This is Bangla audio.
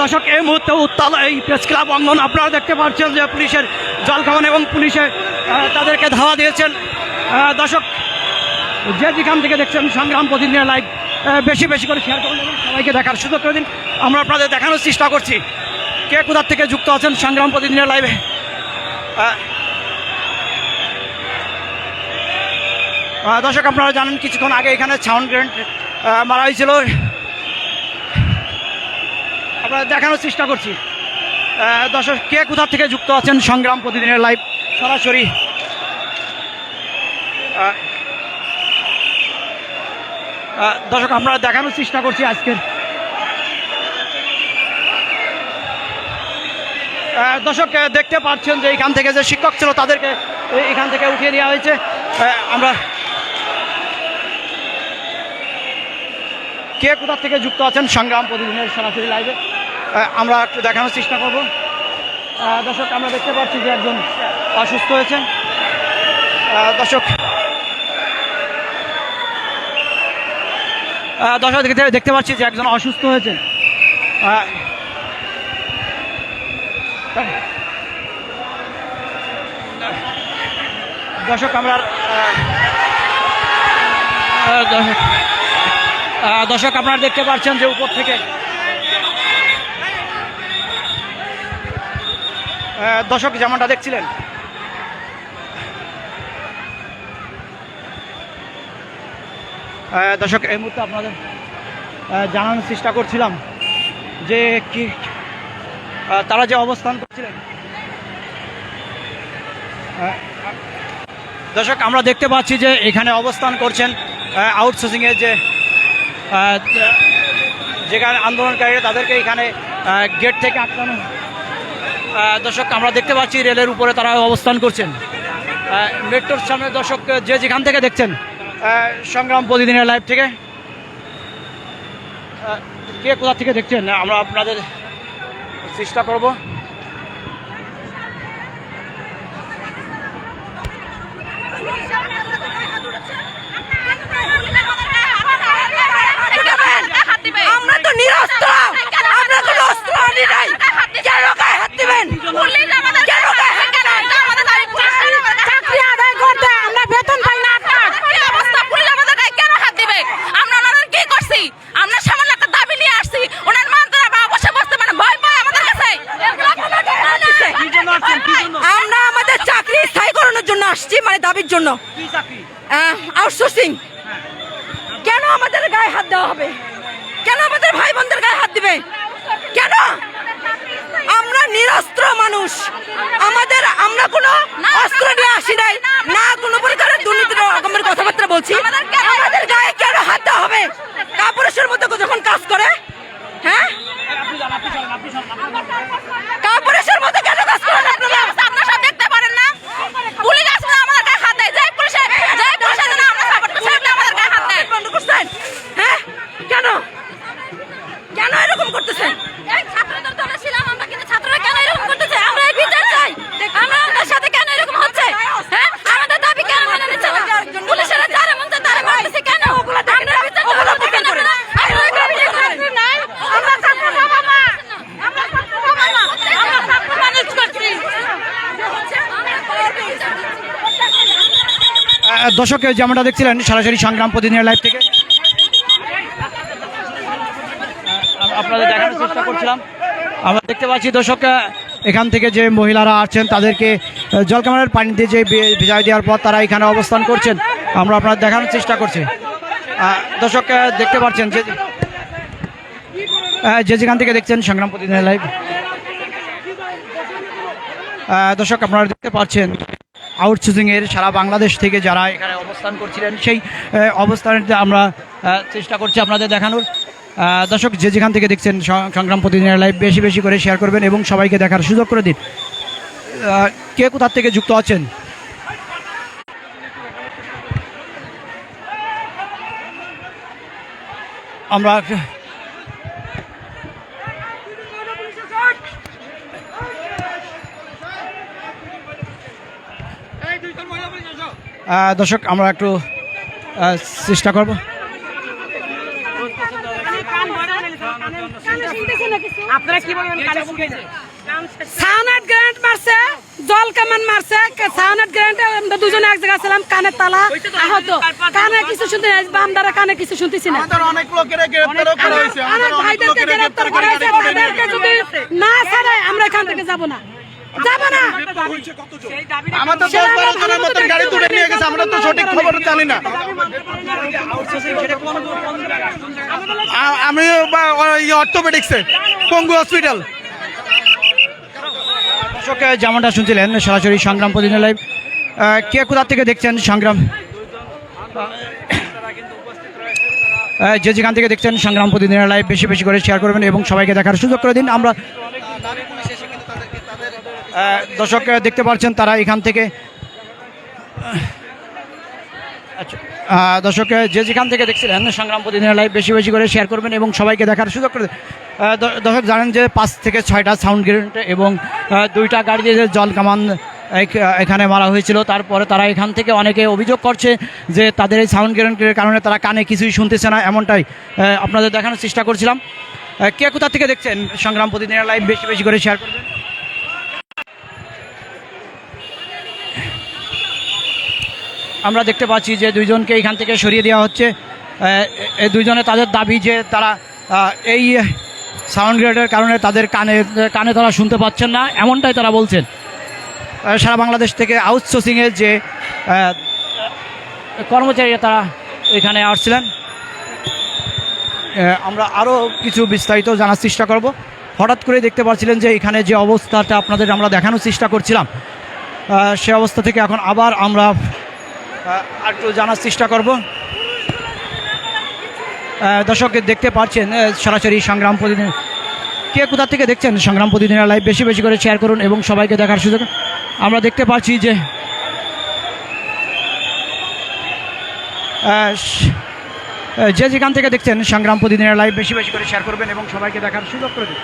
দর্শক, এই মুহূর্তে উত্তাল এই প্রেস ক্লাব অঙ্গন, আপনারা দেখতে পাচ্ছেন যে পুলিশের জলকামান এবং পুলিশে তাদেরকে ধাওয়া দিয়েছেন। দর্শক, যে যেখান থেকে দেখছেন, সংগ্রাম প্রতিদিনের লাইভ বেশি বেশি করে শেয়ার করুন এবং সবাইকে দেখার সুযোগ করে দিন। আমরা আপনাদের দেখানোর চেষ্টা করছি। কে কোথার থেকে যুক্ত আছেন সংগ্রাম প্রতিদিনের লাইভে দর্শক, আপনারা জানেন কিছুক্ষণ আগে এখানে সাউন্ড গ্রেন্ড মারা হয়েছিল। দেখানোর চেষ্টা করছি। দর্শক, কে কোথা থেকে যুক্ত আছেন সংগ্রাম প্রতিদিনের লাইভ? সরাসরি। দর্শক, আমরা দেখানোর চেষ্টা করছি আজকের। দর্শক দেখতে পাচ্ছেন যে এখান থেকে যে শিক্ষক ছিল তাদেরকে এখান থেকে উঠিয়ে দেওয়া হয়েছে। আমরা কে কোথা থেকে যুক্ত আছেন সংগ্রাম প্রতিদিনের সরাসরি লাইভে? আমরা একটু দেখানোর চেষ্টা করব। দর্শক আমরা দেখতে পাচ্ছি যে একজন অসুস্থ হয়েছেন আহ, দর্শক দর্শক দেখতে দেখতে পাচ্ছি যে একজন অসুস্থ হয়েছেন আহ, দর্শক আমরা দর্শক আপনারা দেখতে পাচ্ছেন যে উপর থেকে দর্শক যেমনটা দেখছিলেন। দর্শক, এই মুহূর্তে আপনাদের জানানোর চেষ্টা করছিলাম যে কি তারা যে অবস্থান করছিলেন। দর্শক, আমরা দেখতে পাচ্ছি যে এখানে অবস্থান করছেন আউটসোর্সিংয়ের যে যেখানে আন্দোলনকারীরা তাদেরকে এখানে গেট থেকে আটকানো দর্শক, আমরা দেখতে পাচ্ছি রেলের উপরে তারা অবস্থান করছেন। মেট্রোর সামনে দর্শক, যে যেখান থেকে দেখছেন সংগ্রাম প্রতিদিনের লাইভ থেকে। কে কোথা থেকে দেখছেন, আমরা আপনাদের চেষ্টা করব। আমরা তো নিরস্ত্র আমরা কোনো অস্ত্র আনি নাই কেন গায়ে হাত দিবেন কেন গায়ে হাত দিবেন চাকরি আদায় করতে আমরা বেতন পাই না আপনার আমরা ওনাদের কি করছি আমরা সামান্য একটা দাবি নিয়ে আসছি ওনার মানতারা বা বসে বসতে মানে ভয় পায় আমাদের কাছে আমরা আমাদের চাকরি স্থায়ী করানোর জন্য আসছি মানে দাবির জন্য। আউটসোর্সিং কেন আমাদের গায়ে হাত দেওয়া হবে? কেন আমাদের ভাই বোনদের গায়ে হাত দিবে? কেন? আমরা নিরস্ত্র মানুষ। আমাদের আমরা কোনো অস্ত্র নিয়ে আসি নাই না কোনো প্রকারের দুর্নীতি রকমের কথাবার্তা বলছি। আমাদের গায়ে কেন হাত দেওয়া হবে কাপুরুষের মতো যখন কাজ করে হ্যাঁ কাপুরুষের মতো কেন কাজ করেন আপনারা আপনারা সব দেখতে পারেন না পুলিশ আসলে আমাদের গায়ে হাত দেয় যাই পুলিশে যাই পুলিশের জন্য আমরা সাপোর্ট করছি আপনি আমাদের গায়ে হাত দেয় বন্ধ করছেন হ্যাঁ কেন কেন এরকম করতেছেন এই ছাত্রদের দলে ছিলাম আমরা কিন্তু ছাত্ররা কেন এরকম করতেছে আমরা এই বিচার চাই আমরা আমাদের সাথে কেন এরকম হচ্ছে হ্যাঁ আমাদের দাবি কেন মেনে নিচ্ছে না পুলিশেরা যারা মন চায় তারা মারতেছে কেন ওগুলা দেখেন না, আমরা বিচার ওগুলা চাই, দেখেন কেন করে। না? আমরা এখানে ছাত্র নাই, আমরা ছাত্র বাবা মা। আমরা ছাত্র বাবা মা। আমরা ছাত্র মানুষ করছি। আহ, দর্শক যেমনটা দেখছিলেন সরাসরি সংগ্রাম প্রতিদিনের লাইভ থেকে। আপনাদের দেখানোর চেষ্টা করছিলাম। আমরা দেখতে পাচ্ছি দর্শক এখান থেকে যে মহিলারা আসছেন তাদেরকে জলকামারের পানি দিয়ে যে ভিজাই দেওয়ার পর তারা এখানে অবস্থান করছেন। আমরা আপনাদের দেখানোর চেষ্টা করছি। দর্শক দেখতে পাচ্ছেন যে যে যেখান থেকে দেখছেন সংগ্রাম প্রতিদিনের লাইভ দর্শক আপনারা দেখতে পাচ্ছেন আউটসোর্সিং এর সারা বাংলাদেশ থেকে যারা এখানে অবস্থান করছিলেন সেই আহ, অবস্থানের আমরা চেষ্টা করছি আপনাদের দেখানোর। দর্শক যে যেখান থেকে দেখছেন সংগ্রাম প্রতিদিনের লাইভ বেশি বেশি করে শেয়ার করবেন এবং সবাইকে দেখার সুযোগ করে দিন। কে কোথার থেকে যুক্ত আছেন? আমরা দর্শক আমরা একটু চেষ্টা করব। আপনারা কি বলবেন? সাউনাট গ্র্যান্ড মারছে জল কামান মারছে সাউনাট গ্র্যান্ড আমরা দুজনে এক জায়গায় ছিলাম কানের তালা আহত। কানে কিছু শুনতে কানে কিছু শুনতেছি না। আমাদের অনেক লোকেরা গ্রেফতারও করা হয়েছে অনেক ভাইদেরকে গ্রেফতার গ্রেফতার করা হয়েছে তাদেরকে যদি না আমরা এখান থেকে যাব না। যাব না। আমাদের দশ বারো জনের মতন গাড়ি তুলে নিয়ে গেছে আমরা তো সঠিক খবর জানি না। আমি অর্থোপেডিক্সে পঙ্গু হসপিটাল। দর্শক যেমনটা শুনছিলেন সরাসরি সংগ্রাম প্রতিনিধি লাইভ। কে কোথা থেকে দেখছেন সংগ্রাম? যে যেখান থেকে দেখছেন সংগ্রাম প্রতিদিন লাইভ বেশি বেশি করে শেয়ার করবেন এবং সবাইকে দেখার সুযোগ করে দিন। আমরা দর্শক দেখতে পাচ্ছেন তারা এখান থেকে। আচ্ছা দর্শক যে যেখান থেকে দেখছিলেন, সংগ্রাম প্রতিদিনের লাইভ বেশি বেশি করে শেয়ার করবেন এবং সবাইকে দেখার সুযোগ করে দর্শক, জানেন যে পাঁচ থেকে ছয়টা সাউন্ড গ্রেনেড এবং দুইটা গাড়ি দিয়ে জল কামান এখানে মারা হয়েছিল। তারপরে তারা এখান থেকে অনেকে অভিযোগ করছে যে তাদের এই সাউন্ড গ্রেনেডের কারণে তারা কানে কিছুই শুনতেছে না, এমনটাই আপনাদের দেখানোর চেষ্টা করছিলাম। কে কোথা থেকে দেখছেন? সংগ্রাম প্রতিদিনের লাইভ বেশি বেশি করে শেয়ার করবেন। আমরা দেখতে পাচ্ছি যে দুইজনকে এখান থেকে সরিয়ে দেওয়া হচ্ছে। এই দুইজনে তাদের দাবি যে তারা এই সাউন্ড গ্রেডের কারণে তাদের কানে কানে তারা শুনতে পাচ্ছেন না, এমনটাই তারা বলছেন। সারা বাংলাদেশ থেকে আউটসোর্সিংয়ের যে কর্মচারী তারা এখানে আসছিলেন। আমরা আরও কিছু বিস্তারিত জানার চেষ্টা করব। হঠাৎ করে দেখতে পাচ্ছিলেন যে এখানে যে অবস্থাটা আপনাদের আমরা দেখানোর চেষ্টা করছিলাম। সে অবস্থা থেকে এখন আবার আমরা আর একটু জানার চেষ্টা করব। দর্শক দেখতে পাচ্ছেন সরাসরি সংগ্রাম প্রতিদিন কে কোথা থেকে দেখছেন সংগ্রাম প্রতিদিনের লাইভ বেশি বেশি করে শেয়ার করুন এবং সবাইকে দেখার সুযোগ আমরা দেখতে পাচ্ছি যে যে যেখান থেকে দেখছেন সংগ্রাম প্রতিদিনের লাইভ বেশি বেশি করে শেয়ার করবেন এবং সবাইকে দেখার সুযোগ করে দিন